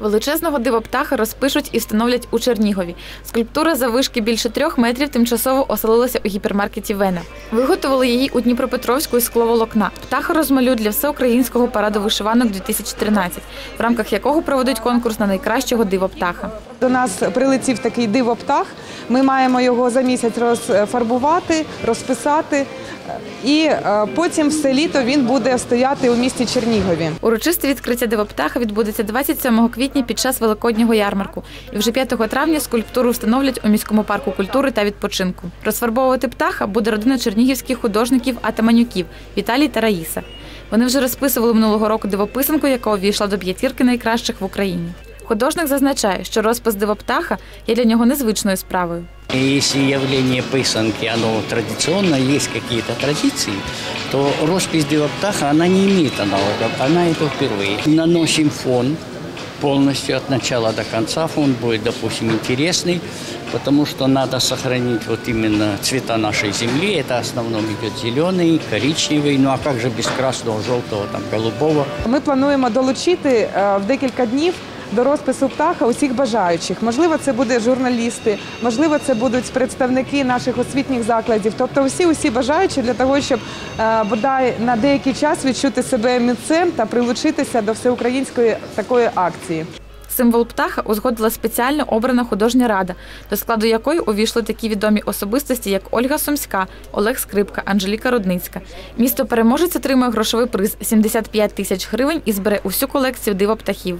Величезного дивоптаха розпишуть і встановлять у Чернігові. Скульптура завишки більше трьох метрів тимчасово оселилася у гіпермаркеті Вена. Виготовили її у Дніпропетровську із скловолокна. Птаха розмалюють для всеукраїнського параду вишиванок 2013, в рамках якого проведуть конкурс на найкращого дивоптаха. До нас прилетів такий дивоптах. Ми маємо його за місяць розфарбувати, розписати, і е, потім все літо він буде стояти у місті Чернігові. Урочисте відкриття дивоптаха відбудеться 27 квітня під час великоднього ярмарку. І вже 5 травня скульптуру встановлять у міському парку культури та відпочинку. Розфарбовувати птаха буде родина чернігівських художників Атаманюків Віталій та Раїса. Вони вже розписували минулого року дивописанку, яка увійшла до п'ятірки найкращих в Україні. Художник зазначає, що розпис дивоптаха є для нього незвичною справою. И Если явление писанки, оно традиционно, есть какие-то традиции, то роспись Деваптаха, она не имеет аналогов, она это впервые. Наносим фон полностью от начала до конца, фон будет, допустим, интересный, потому что надо сохранить вот именно цвета нашей земли, это в основном идет зеленый, коричневый, ну а как же без красного, желтого, там, голубого. Ми плануємо долучити е, в декілька днів До розпису птаха усіх бажаючих. Можливо, це будуть журналісти, можливо, це будуть представники наших освітніх закладів. Тобто, усі усі бажаючі для того, щоб е, бодай на деякий час відчути себе митцем та прилучитися до всеукраїнської такої акції. Символ птаха узгодила спеціально обрана художня рада, до складу якої увійшли такі відомі особистості, як Ольга Сумська, Олег Скрипка, Анжеліка Рудницька. Місто переможець отримує грошовий приз 75 тисяч гривень і збере усю колекцію дивоптахів.